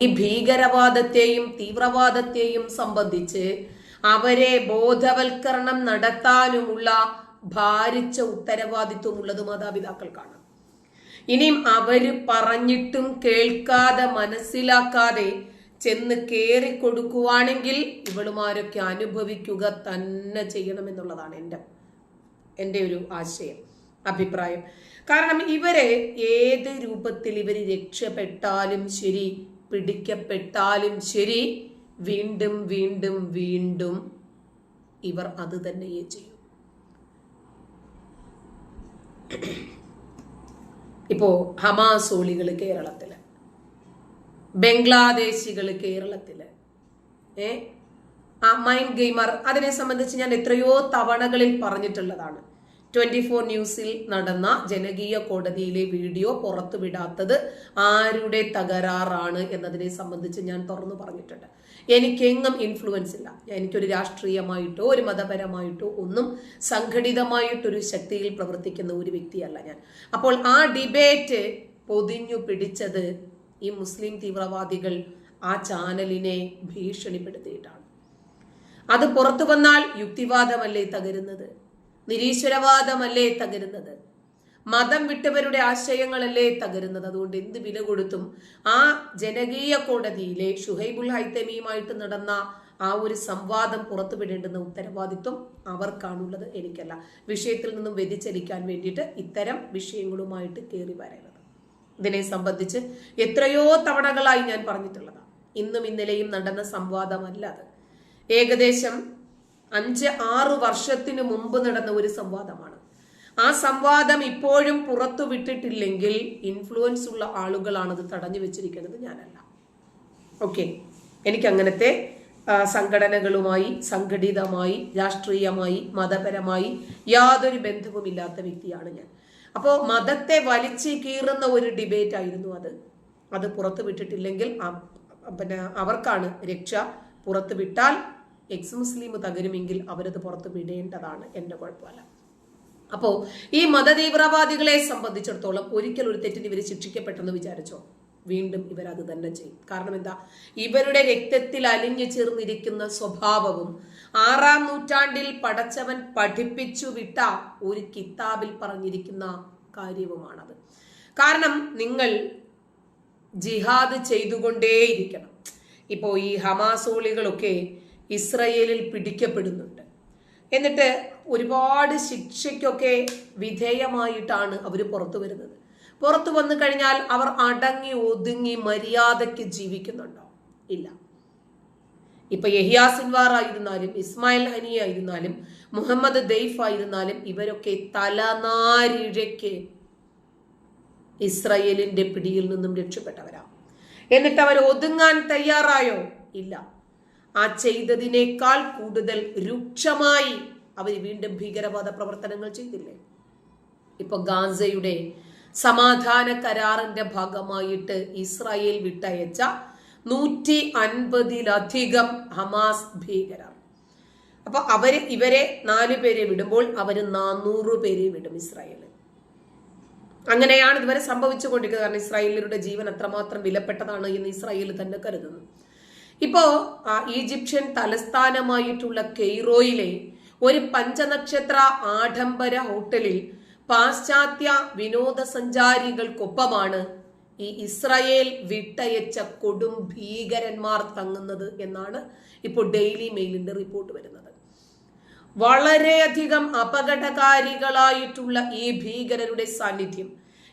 ഈ ഭീകരവാദത്തെയും തീവ്രവാദത്തെയും സംബന്ധിച്ച് അവരെ ബോധവൽക്കരണം നടത്താനുമുള്ള ഭാരിച്ച ഉത്തരവാദിത്വമുള്ളത് മാതാപിതാക്കൾക്കാണ് ഇനിയും അവർ പറഞ്ഞിട്ടും കേൾക്കാതെ മനസ്സിലാക്കാതെ ചെന്ന് കയറി കൊടുക്കുവാണെങ്കിൽ ഇവളുമാരൊക്കെ അനുഭവിക്കുക തന്നെ ചെയ്യണമെന്നുള്ളതാണ് എന്റെ എന്റെ ഒരു ആശയം അഭിപ്രായം. കാരണം ഇവരെ ഏത് രൂപത്തിൽ ഇവർ രക്ഷപ്പെട്ടാലും ശരി പിടിക്കപ്പെട്ടാലും ശരി വീണ്ടും വീണ്ടും വീണ്ടും ഇവർ അത് തന്നെയേ ചെയ്യും. ഇപ്പോ ഹമാസോളികൾ കേരളത്തിൽ ബംഗ്ലാദേശികൾ കേരളത്തിൽ ഏ? ആ മൈൻഡ് ഗെയിമർ അതിനെ സംബന്ധിച്ച് ഞാൻ എത്രയോ തവണകളിൽ പറഞ്ഞിട്ടുള്ളതാണ്. ട്വന്റി ഫോർ ന്യൂസിൽ നടന്ന ജനകീയ കോടതിയിലെ വീഡിയോ പുറത്തുവിടാത്തത് ആരുടെ തകരാറാണ് എന്നതിനെ സംബന്ധിച്ച് ഞാൻ തുറന്നു പറഞ്ഞിട്ടുണ്ട്. എനിക്കെങ്ങും ഇൻഫ്ലുവൻസ് ഇല്ല. എനിക്കൊരു രാഷ്ട്രീയമായിട്ടോ ഒരു മതപരമായിട്ടോ ഒന്നും സംഘടിതമായിട്ടൊരു ശക്തിയിൽ പ്രവർത്തിക്കുന്ന ഒരു വ്യക്തിയല്ല ഞാൻ. അപ്പോൾ ആ ഡിബേറ്റ് പൊതിഞ്ഞു പിടിച്ചത് ഈ മുസ്ലിം തീവ്രവാദികൾ ആ ചാനലിനെ ഭീഷണിപ്പെടുത്തിയിട്ടാണ്. അത് പുറത്തു വന്നാൽ യുക്തിവാദമല്ലേ തകരുന്നത്? നിരീശ്വരവാദമല്ലേ തകരുന്നത്? മതം വിട്ടവരുടെ ആശയങ്ങളല്ലേ തകരുന്നത്? അതുകൊണ്ട് എന്ത് വില കൊടുത്തും ആ ജനകീയ കോടതിയിലെ ഷുഹൈബുൽ ഹൈത്തമിയുമായിട്ട് നടന്ന ആ ഒരു സംവാദം പുറത്തുവിടേണ്ടുന്ന ഉത്തരവാദിത്വം അവർക്കാണുള്ളത് എനിക്കല്ല. വിഷയത്തിൽ നിന്നും വ്യതിചലിക്കാൻ വേണ്ടിയിട്ട് ഇത്തരം വിഷയങ്ങളുമായിട്ട് കയറി വരരുത്. ഇതിനെ സംബന്ധിച്ച് എത്രയോ തവണകളായി ഞാൻ പറഞ്ഞിട്ടുള്ളതാണ് ഇന്നും ഇന്നലെയും നടന്ന സംവാദമല്ല അത്. ഏകദേശം അഞ്ച് ആറ് വർഷത്തിന് മുമ്പ് നടന്ന ഒരു സംവാദമാണ്. ആ സംവാദം ഇപ്പോഴും പുറത്തു വിട്ടിട്ടില്ലെങ്കിൽ ഇൻഫ്ലുവൻസ് ഉള്ള ആളുകളാണ് അത് തടഞ്ഞു വെച്ചിരിക്കുന്നത് ഞാനല്ല. ഓക്കെ എനിക്ക് അങ്ങനത്തെ സംഘടനകളുമായി സംഘടിതമായി രാഷ്ട്രീയമായി മതപരമായി യാതൊരു ബന്ധവുമില്ലാത്ത വ്യക്തിയാണ് ഞാൻ. അപ്പോൾ മതത്തെ വലിച്ചു കീറുന്ന ഒരു ഡിബേറ്റ് ആയിരുന്നു അത്. അത് പുറത്തു വിട്ടിട്ടില്ലെങ്കിൽ പിന്നെ അവർക്കാണ് രക്ഷ. പുറത്തു വിട്ടാൽ എക്സ് മുസ്ലിം തകരുമെങ്കിൽ അവരത് പുറത്ത് വിടേണ്ടതാണ് എന്റെ കുഴപ്പമല്ല. അപ്പോ ഈ മതതീവ്രവാദികളെ സംബന്ധിച്ചിടത്തോളം ഒരിക്കൽ ഒരു തെറ്റിന് ഇവർ ശിക്ഷിക്കപ്പെട്ടെന്ന് വിചാരിച്ചോ? വീണ്ടും ഇവർ അത് തന്നെ ചെയ്യും. കാരണം എന്താ? ഇവരുടെ രക്തത്തിൽ അലിഞ്ഞു ചേർന്നിരിക്കുന്ന സ്വഭാവവും ആറാം നൂറ്റാണ്ടിൽ പടച്ചവൻ പഠിപ്പിച്ചു വിട്ട ഒരു കിതാബിൽ പറഞ്ഞിരിക്കുന്ന കാര്യവുമാണത്. കാരണം നിങ്ങൾ ജിഹാദ് ചെയ്തുകൊണ്ടേയിരിക്കണം. ഇപ്പോൾ ഈ ഹമാസോളികളൊക്കെ ഇസ്രയേലിൽ പിടിക്കപ്പെടുന്നുണ്ട്. എന്നിട്ട് ഒരുപാട് ശിക്ഷയ്ക്കൊക്കെ വിധേയമായിട്ടാണ് അവർ പുറത്തു വരുന്നത്. പുറത്തു വന്നു കഴിഞ്ഞാൽ അവർ അടങ്ങി ഒതുങ്ങി മര്യാദയ്ക്ക് ജീവിക്കുന്നുണ്ടോ? ഇല്ല. ഇപ്പൊ യഹിയാ സിൻവാർ ആയിരുന്നാലും ഇസ്മായിൽ ഹനി ആയിരുന്നാലും മുഹമ്മദ് ദെയ്ഫ് ആയിരുന്നാലും ഇവരൊക്കെ തലനാരിഴയ്ക്ക് ഇസ്രയേലിന്റെ പിടിയിൽ നിന്നും രക്ഷപ്പെട്ടവരാ. എന്നിട്ട് അവർ ഒതുങ്ങാൻ തയ്യാറായോ? ഇല്ല. ആ ചെയ്തതിനേക്കാൾ കൂടുതൽ രൂക്ഷമായി അവർ വീണ്ടും ഭീകരവാദ പ്രവർത്തനങ്ങൾ ചെയ്തില്ലേ? ഇപ്പൊ ഗാസയുടെ സമാധാന കരാറിന്റെ ഭാഗമായിട്ട് ഇസ്രായേൽ വിട്ടയച്ച നൂറ്റി അൻപതിലധികം ഹമാസ് ഭീകരർ. അപ്പൊ അവർ ഇവരെ നാല് പേരെ വിടുമ്പോൾ അവർ നാനൂറ് പേരെ വിടും ഇസ്രായേൽ അങ്ങനെയാണ് ഇതുവരെ സംഭവിച്ചുകൊണ്ടിരിക്കുന്നത്. കാരണം ഇസ്രായേലിയുടെ ജീവൻ അത്രമാത്രം വിലപ്പെട്ടതാണ് എന്ന് ഇസ്രായേൽ തന്നെ കരുതുന്നു. ഇപ്പോ ഈജിപ്ഷ്യൻ തലസ്ഥാനമായിട്ടുള്ള കെയ്റോയിലെ ഒരു പഞ്ചനക്ഷത്ര ആഡംബര ഹോട്ടലിൽ പാശ്ചാത്യ വിനോദസഞ്ചാരികൾക്കൊപ്പമാണ് ഈ ഇസ്രയേൽ വിട്ടയച്ച കൊടും ഭീകരന്മാർ തങ്ങുന്നത് എന്നാണ് ഇപ്പോൾ ഡെയിലി മെയിലിന്റെ റിപ്പോർട്ട് വരുന്നത്. വളരെയധികം അപകടകാരികളായിട്ടുള്ള ഈ ഭീകരരുടെ സാന്നിധ്യം.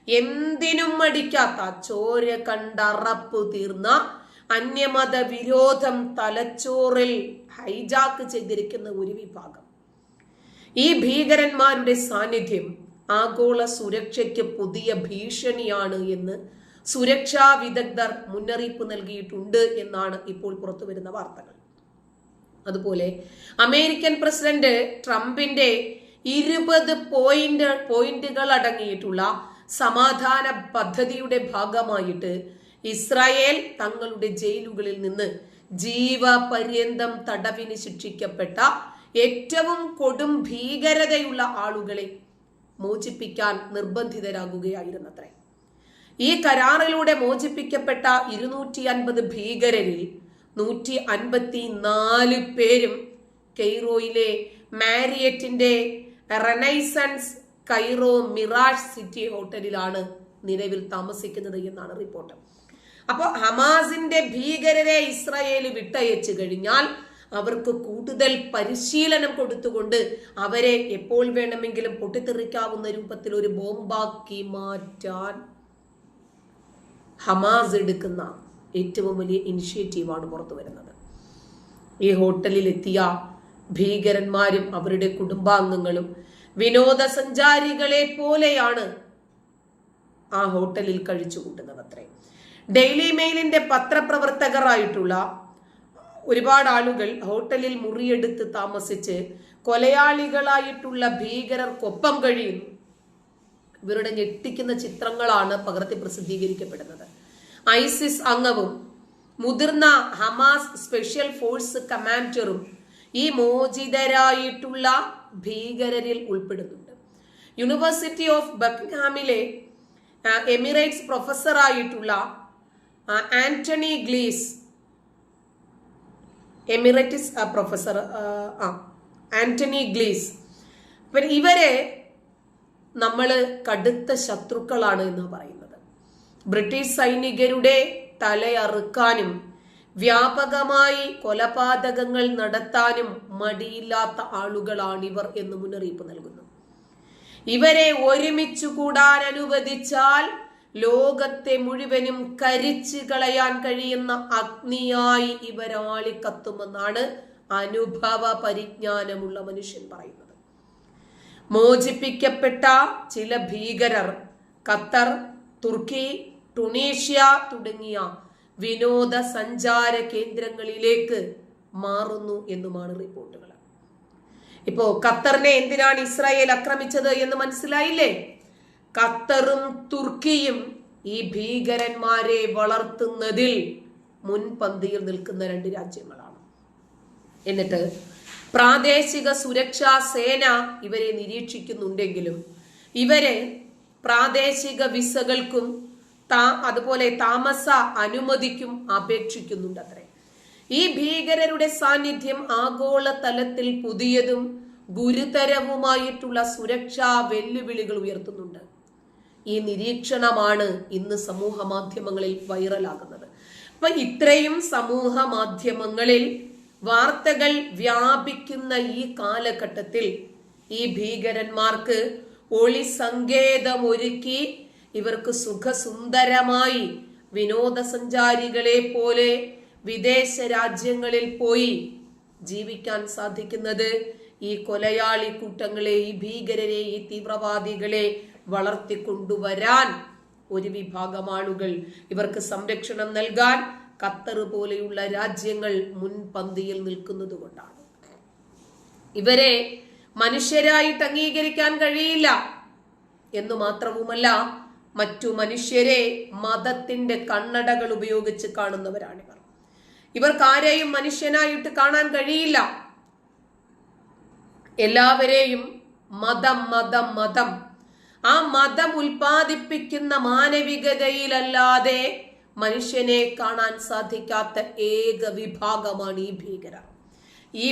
എന്തിനും മടിക്കാത്ത ചോര കണ്ടറപ്പ് തീർന്ന അന്യമത വിരോധം തലച്ചോറിൽ ഹൈജാക്ക് ചെയ്തിരിക്കുന്ന ഒരു വിഭാഗം. ഈ ഭീകരന്മാരുടെ സാന്നിധ്യം ആഗോള സുരക്ഷയ്ക്ക് പുതിയ ഭീഷണിയാണ് എന്ന് സുരക്ഷാ വിദഗ്ധർ മുന്നറിയിപ്പ് നൽകിയിട്ടുണ്ട് എന്നാണ് ഇപ്പോൾ പുറത്തു വരുന്ന വാർത്തകൾ. അതുപോലെ അമേരിക്കൻ പ്രസിഡന്റ് ട്രംപിന്റെ ഇരുപത് പോയിന്റ് പോയിന്റുകൾ അടങ്ങിയിട്ടുള്ള സമാധാന പദ്ധതിയുടെ ഭാഗമായിട്ട് ഇസ്രായേൽ തങ്ങളുടെ ജയിലുകളിൽ നിന്ന് ജീവപര്യന്തം തടവിന് ശിക്ഷിക്കപ്പെട്ട ഏറ്റവും കൊടും ഭീകരതയുള്ള ആളുകളെ മോചിപ്പിക്കാൻ നിർബന്ധിതരാകുകയായിരുന്നത്രേ. ഈ കരാറിലൂടെ മോചിപ്പിക്കപ്പെട്ട ഇരുന്നൂറ്റി അൻപത് ഭീകരരിൽ നൂറ്റി അൻപത്തി നാല് പേരും കെയ്റോയിലെ മാരിയറ്റിന്റെ റെനൈസൺസ് കൈറോ മിറാഷ് സിറ്റി ഹോട്ടലിലാണ് നിലവിൽ താമസിക്കുന്നത് എന്നാണ് റിപ്പോർട്ട്. അപ്പോൾ ഹമാസിന്റെ ഭീകരരെ ഇസ്രായേൽ വിട്ടയച്ചു കഴിഞ്ഞാൽ അവർക്ക് കൂടുതൽ പരിശീലനം കൊടുത്തുകൊണ്ട് അവരെ എപ്പോൾ വേണമെങ്കിലും പൊട്ടിത്തെറിക്കാവുന്ന രൂപത്തിൽ ഒരു ബോംബാക്കി മാറ്റാൻ ഹമാസ് എടുക്കുന്ന ഏറ്റവും വലിയ ഇനിഷ്യേറ്റീവാണ് പുറത്തു വരുന്നത്. ഈ ഹോട്ടലിൽ എത്തിയ ഭീകരന്മാരും അവരുടെ കുടുംബാംഗങ്ങളും വിനോദസഞ്ചാരികളെ പോലെയാണ് ആ ഹോട്ടലിൽ കഴിച്ചു കൂട്ടുന്നത് അത്രേ ഡെയിലി മെയിലിന്റെ പത്രപ്രവർത്തകരായിട്ടുള്ള ഒരുപാട് ആളുകൾ ഹോട്ടലിൽ മുറിയെടുത്ത് താമസിച്ച് കൊലയാളികളായിട്ടുള്ള ഭീകരർക്കൊപ്പം കഴിയുന്നു. ഇവരുടെ ഞെട്ടിക്കുന്ന ചിത്രങ്ങളാണ് പകർത്തി പ്രസിദ്ധീകരിക്കപ്പെടുന്നത്. ഐസിസ് അംഗവും മുതിർന്ന ഹമാസ് സ്പെഷ്യൽ ഫോഴ്സ് കമാൻഡറും ഈ മോചിതരായിട്ടുള്ള ഭീകരരിൽ ഉൾപ്പെടുന്നുണ്ട്. യൂണിവേഴ്സിറ്റി ഓഫ് ബക്കിംഗ്ഹാമിലെ എമിറേറ്റ്സ് പ്രൊഫസറായിട്ടുള്ള ആന്റണി ഗ്ലീസ്. എമിറേറ്റ്സ് പ്രൊഫസർ ആ ആന്റണി ഗ്ലീസ്. അപ്പം ഇവരെ നമ്മൾ കടുത്ത ശത്രുക്കളാണ് എന്ന് പറയുന്നത്. ബ്രിട്ടീഷ് സൈനികരുടെ തലയറുക്കാനും വ്യാപകമായി കൊലപാതകങ്ങൾ നടത്താനും മടിയില്ലാത്ത ആളുകളാണ് ഇവർ എന്ന് മുന്നറിയിപ്പ് നൽകുന്നു. ഇവരെ ഒരുമിച്ച് കൂടാൻ അനുവദിച്ചാൽ ലോകത്തെ മുഴുവനും കരിച്ചു കളയാൻ കഴിയുന്ന അഗ്നിയായി ഇവരാളി കത്തുമെന്നാണ് അനുഭവ പരിജ്ഞാനമുള്ള മനുഷ്യൻ പറയുന്നത്. മോചിപ്പിക്കപ്പെട്ട ചില ഭീകരർ ഖത്തർ തുർക്കി ടുണീഷ്യ തുടങ്ങിയ വിനോദ സഞ്ചാര കേന്ദ്രങ്ങളിലേക്ക് മാറുന്നു എന്നുമാണ് റിപ്പോർട്ടുകൾ. ഇപ്പോ ഖത്തറിനെ എന്തിനാണ് ഇസ്രായേൽ ആക്രമിച്ചത് എന്ന് മനസ്സിലായില്ലേ? ഖത്തറും തുർക്കിയും ഈ ഭീകരന്മാരെ വളർത്തുന്നതിൽ മുൻപന്തിയിൽ നിൽക്കുന്ന രണ്ട് രാജ്യങ്ങളാണ്. എന്നിട്ട് പ്രാദേശിക സുരക്ഷാ സേന ഇവരെ നിരീക്ഷിക്കുന്നുണ്ടെങ്കിലും ഇവരെ പ്രാദേശിക വിസകൾക്കും താ അതുപോലെ താമസ അനുമതിക്കും അപേക്ഷിക്കുന്നുണ്ട് അത്രേ ഈ ഭീകരരുടെ സാന്നിധ്യം ആഗോള തലത്തിൽ പുതിയതും ഗുരുതരവുമായിട്ടുള്ള സുരക്ഷാ വെല്ലുവിളികൾ ഉയർത്തുന്നുണ്ട്. ഈ നിരീക്ഷണമാണ് ഇന്ന് സമൂഹ മാധ്യമങ്ങളിൽ വൈറലാകുന്നത്. അപ്പൊ ഇത്രയും സമൂഹ മാധ്യമങ്ങളിൽ വാർത്തകൾ വ്യാപിക്കുന്ന ഈ കാലഘട്ടത്തിൽ ഈ ഭീകരന്മാർക്ക് ഒളി സങ്കേതമൊരുക്കി ഇവർക്ക് സുഖസുന്ദരമായി വിനോദസഞ്ചാരികളെ പോലെ വിദേശ രാജ്യങ്ങളിൽ പോയി ജീവിക്കാൻ സാധിക്കുന്നത് ഈ കൊലയാളി കൂട്ടങ്ങളെ ഈ ഭീകരരെ ഈ തീവ്രവാദികളെ വളർത്തിക്കൊണ്ടുവരാൻ ഒരു വിഭാഗം ആളുകൾ ഇവർക്ക് സംരക്ഷണം നൽകാൻ ഖത്തർ പോലെയുള്ള രാജ്യങ്ങൾ മുൻപന്തിയിൽ നിൽക്കുന്നത് കൊണ്ടാണ് ഇവരെ മനുഷ്യരായിട്ട് അംഗീകരിക്കാൻ കഴിയില്ല എന്നു മാത്രവുമല്ല മറ്റു മനുഷ്യരെ മതത്തിന്റെ കണ്ണടകൾ ഉപയോഗിച്ച് കാണുന്നവരാണിവർ. ഇവർക്ക് ആരെയും മനുഷ്യനായിട്ട് കാണാൻ കഴിയില്ല. എല്ലാവരെയും മതം മതം മതം ആ മതം ഉൽപ്പാദിപ്പിക്കുന്ന മാനവികതയിലല്ലാതെ മനുഷ്യനെ കാണാൻ സാധിക്കാത്ത ഏക വിഭാഗമാണ് ഈ ഭീകരർ. ഈ